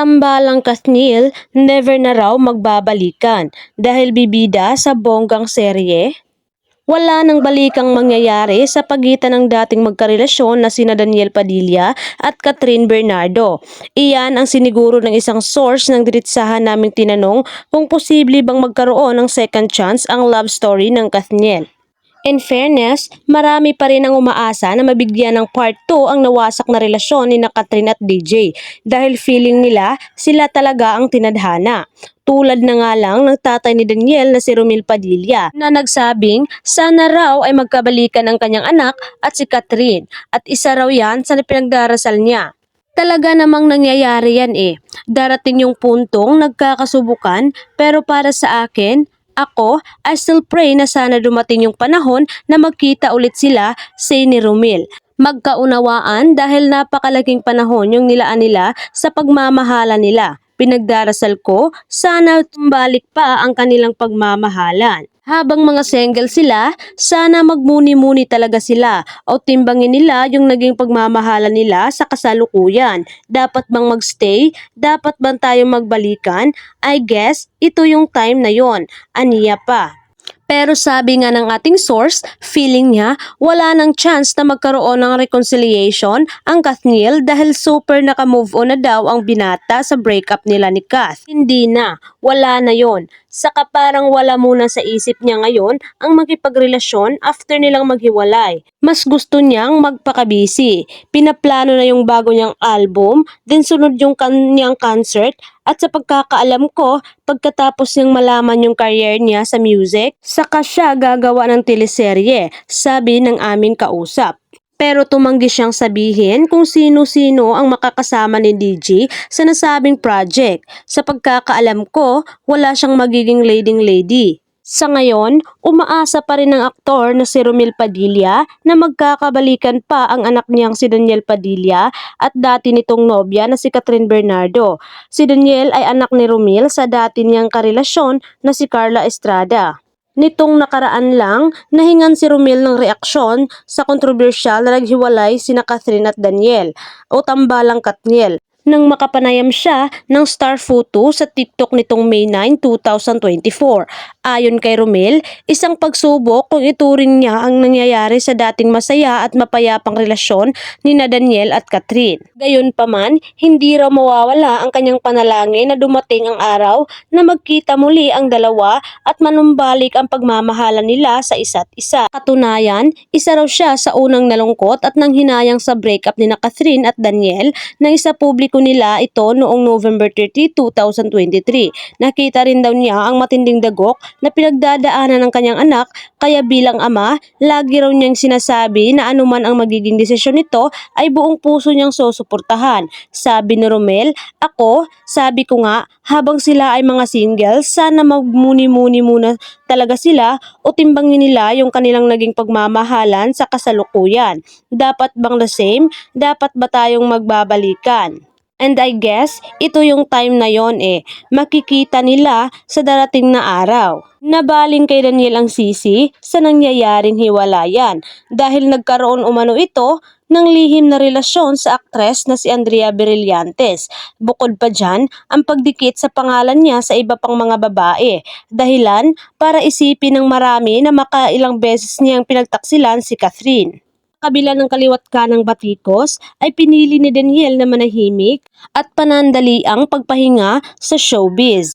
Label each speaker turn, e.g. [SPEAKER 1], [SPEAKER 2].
[SPEAKER 1] Tambalang Kathniel never na raw magbabalikan dahil bibida sa bonggang serye. Wala nang balikang mangyayari sa pagitan ng dating magkarelasyon na sina Daniel Padilla at Catherine Bernardo. Iyan ang siniguro ng isang source ng diritsahan naming tinanong kung posible bang magkaroon ng second chance ang love story ng Kathniel. In fairness, marami pa rin ang umaasa na mabigyan ng part 2 ang nawasak na relasyon ni na Catherine at DJ dahil feeling nila sila talaga ang tinadhana. Tulad na nga lang ng tatay ni Daniel na si Romil Padilla na nagsabing sana raw ay magkabalikan ang kanyang anak at si Catherine at isa raw yan sa pinagdarasal niya. Talaga namang nangyayari yan eh. Darating yung puntong nagkakasubukan pero para sa akin, ako, I still pray na sana dumating yung panahon na magkita ulit sila, say ni Romil. Magkaunawaan dahil napakalaking panahon yung nilaan nila sa pagmamahala nila. Pinagdarasal ko, sana tumbalik pa ang kanilang pagmamahalan. Habang mga single sila, sana magmuni-muni talaga sila o timbangin nila yung naging pagmamahalan nila sa kasalukuyan. Dapat bang magstay? Dapat bang tayo magbalikan? I guess, ito yung time na yon. Aniya pa. Pero sabi nga ng ating source, feeling niya wala nang chance na magkaroon ng reconciliation ang Kathniel dahil super naka-move on na daw ang binata sa breakup nila ni Kath. Hindi na, wala na yon. Saka parang wala muna sa isip niya ngayon ang makipagrelasyon after nilang maghiwalay. Mas gusto niyang magpakabisi. Pinaplano na yung bago niyang album, din sunod yung kanyang concert, at sa pagkakaalam ko, pagkatapos niyang malaman yung career niya sa music, saka siya gagawa ng teleserye, sabi ng aming kausap. Pero tumanggi siyang sabihin kung sino-sino ang makakasama ni DJ sa nasabing project. Sa pagkakaalam ko, wala siyang magiging leading lady. Sa ngayon, umaasa pa rin ng aktor na si Romil Padilla na magkakabalikan pa ang anak niyang si Daniel Padilla at dati nitong nobya na si Catherine Bernardo. Si Daniel ay anak ni Romil sa dati niyang karelasyon na si Carla Estrada. Nitong nakaraan lang, nahingan si Romil ng reaksyon sa kontrobersyal na naghiwalay sina Catherine at Daniel o tambalang Katniel nang makapanayam siya ng star photo sa TikTok nitong May 9, 2024. Ayon kay Romel, isang pagsubok kung ituring niya ang nangyayari sa dating masaya at mapayapang relasyon ni na Daniel at Catherine. Gayunpaman, hindi raw mawawala ang kanyang panalangin na dumating ang araw na magkita muli ang dalawa at manumbalik ang pagmamahalan nila sa isa't isa. Katunayan, isa raw siya sa unang nalungkot at nang hinayang sa breakup ni na Catherine at Daniel na isa publiko nila ito noong November 30, 2023. Nakita rin daw niya ang matinding dagok na pinagdadaanan ng kanyang anak kaya bilang ama, lagi raw niyang sinasabi na anuman ang magiging desisyon nito ay buong puso niyang susuportahan. Sabi ni Romel, ako, sabi ko nga, habang sila ay mga single, sana magmuni-muni muna talaga sila o timbangin nila yung kanilang naging pagmamahalan sa kasalukuyan. Dapat bang the same? Dapat ba tayong magbabalikan? And I guess, ito yung time na yon eh. Makikita nila sa darating na araw. Nabaling kay Daniel ang sisi sa nangyayaring hiwalayan dahil nagkaroon umano ito ng lihim na relasyon sa aktres na si Andrea Brillantes. Bukod pa dyan, ang pagdikit sa pangalan niya sa iba pang mga babae. Dahilan para isipin ng marami na makailang beses niyang pinagtaksilan si Catherine kabila ng kaliwat ka ng batikos ay pinili ni Daniel na manahimik at panandali ang pagpahinga sa showbiz.